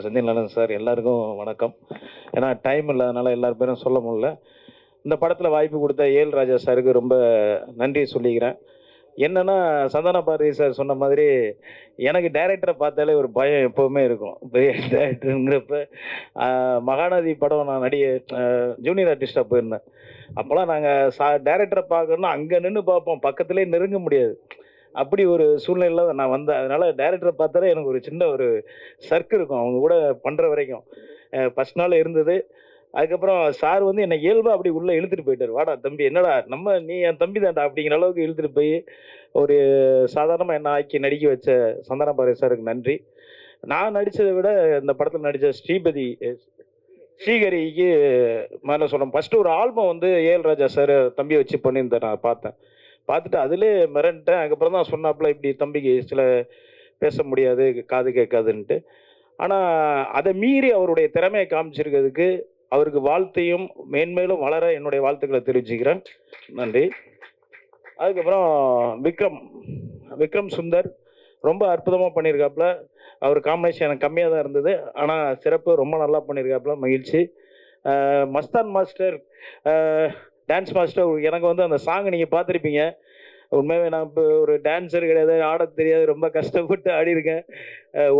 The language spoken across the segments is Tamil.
சார் செந்தில் நலன் சார் எல்லாருக்கும் வணக்கம். ஏன்னா டைம் இல்லாதனால எல்லார் பேரும் சொல்ல முடியல. இந்த படத்தில் வாய்ப்பு கொடுத்த ஏல் ராஜா சாருக்கு ரொம்ப நன்றி சொல்லிக்கிறேன். என்னென்னா சந்தான பாரதி சார் சொன்ன மாதிரி எனக்கு டைரக்டரை பார்த்தாலே ஒரு பயம் எப்போவுமே இருக்கும். பெரிய டைரக்டருங்கிறப்ப மகாநதி படம் நான் நடிகை ஜூனியர் ஆர்டிஸ்டாக போயிருந்தேன். அப்போல்லாம் நாங்கள் சா டைரக்டரை பார்க்கணும்னா அங்கே நின்று பார்ப்போம். பக்கத்துலேயே நெருங்க முடியாது. அப்படி ஒரு சூழ்நிலையில் நான் வந்தேன். அதனால டைரக்டரை பார்த்தாலே எனக்கு ஒரு சின்ன ஒரு சர்க்கு இருக்கும். அவங்க கூட பண்ணுற வரைக்கும். ஃபஸ்ட் நாள் இருந்தது. அதுக்கப்புறம் சார் வந்து என்னை இயல்பாக அப்படி உள்ளே இழுத்துட்டு போயிட்டார். வாடா தம்பி என்னடா? நம்ம நீ என் தம்பி தான்டா அப்படிங்கிற அளவுக்கு இழுத்துட்டு போய் ஒரு சாதாரணமாக என்ன ஆக்கி நடிக்க வச்ச சந்தான பாரதி சாருக்கு நன்றி. நான் நடித்ததை விட இந்த படத்தில் நடித்த ஸ்ரீபதி ஸ்ரீகரிக்கு மேலே சொல்கிறேன் ஃபஸ்ட்டு ஒரு ஆல்பம் வந்து ஏஎல் ராஜா சார் தம்பி வச்சு பண்ணியிருந்தேன் நான் பார்த்தேன். பார்த்துட்டு அதிலே மிரண்டேன். அதுக்கப்புறம் தான் சொன்னாப்புல இப்படி தம்பிக்கு சில பேச முடியாது காது கேட்காதுன்ட்டு. ஆனால் அதை மீறி அவருடைய திறமையை காமிச்சிருக்கிறதுக்கு அவருக்கு வாழ்த்தையும் மேன்மேலும் வளர என்னுடைய வாழ்த்துக்களை தெரிவிச்சுக்கிறேன். நன்றி. அதுக்கப்புறம் விக்ரம் விக்ரம் சுந்தர் ரொம்ப அற்புதமாக பண்ணியிருக்காப்புல அவர் காம்பினேஷன் எனக்கு கம்மியாக தான் இருந்தது. ஆனால் சிறப்பு ரொம்ப நல்லா பண்ணியிருக்காப்புல மகிழ்ச்சி. மஸ்தான் மாஸ்டர் டான்ஸ் மாஸ்டர் எனக்கு வந்து அந்த சாங் நீங்கள் பார்த்துருப்பீங்க. உண்மையாகவே நான் இப்போ ஒரு டான்ஸர் கிடையாது ஆட தெரியாது ரொம்ப கஷ்டப்பட்டு ஆடியிருக்கேன்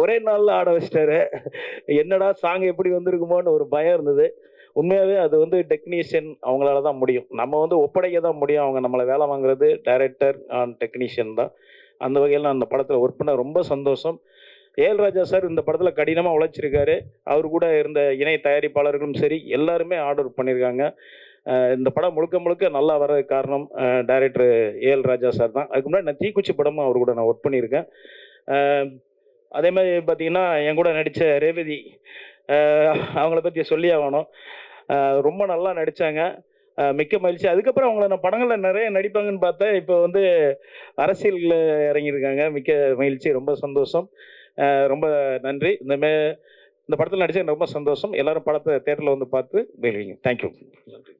ஒரே நாளில் ஆட வச்சிட்டாரு. என்னடா சாங் எப்படி வந்திருக்குமோன்னு ஒரு பயம் இருந்தது. உண்மையாகவே அது வந்து டெக்னீஷியன் அவங்களால தான் முடியும். நம்ம வந்து ஒப்படைக்க தான் முடியும். அவங்க நம்மளை வேலை வாங்குறது டைரக்டர் அண்ட் டெக்னீஷியன் தான். அந்த வகையில் நான் அந்த படத்தில் ஒர்க் பண்ண ரொம்ப சந்தோஷம். ஏல்ராஜா சார் இந்த படத்தில் கடினமாக உழைச்சிருக்காரு. அவர் கூட இருந்த இணை தயாரிப்பாளர்களும் சரி எல்லாருமே ஆர்டர் பண்ணியிருக்காங்க இந்த படம் முழுக்க முழுக்க நல்லா வர்றதுக்கு காரணம் டைரக்டர் ஏஎல் ராஜா சார் தான். அதுக்கு முன்னாடி நான் தீக்குச்சி படமும் அவர் கூட நான் ஒர்க் பண்ணியிருக்கேன். அதே மாதிரி பார்த்தீங்கன்னா என் கூட நடித்த ரேவதி அவங்கள பற்றி சொல்லி ஆகணும். ரொம்ப நல்லா நடித்தாங்க மிக்க மகிழ்ச்சி. அதுக்கப்புறம் அவங்கள நான் படங்களில் நிறைய நடிப்பாங்கன்னு பார்த்தேன். இப்போ வந்து அரசியலில் இறங்கியிருக்காங்க. மிக்க மகிழ்ச்சி ரொம்ப சந்தோஷம். ரொம்ப நன்றி. இந்த மே இந்த படத்தில் நடிச்சது ரொம்ப சந்தோஷம். எல்லாரும் படத்தை தேட்டரில் வந்து பார்த்து வெளிவீங்க தேங்க்யூ நன்றி.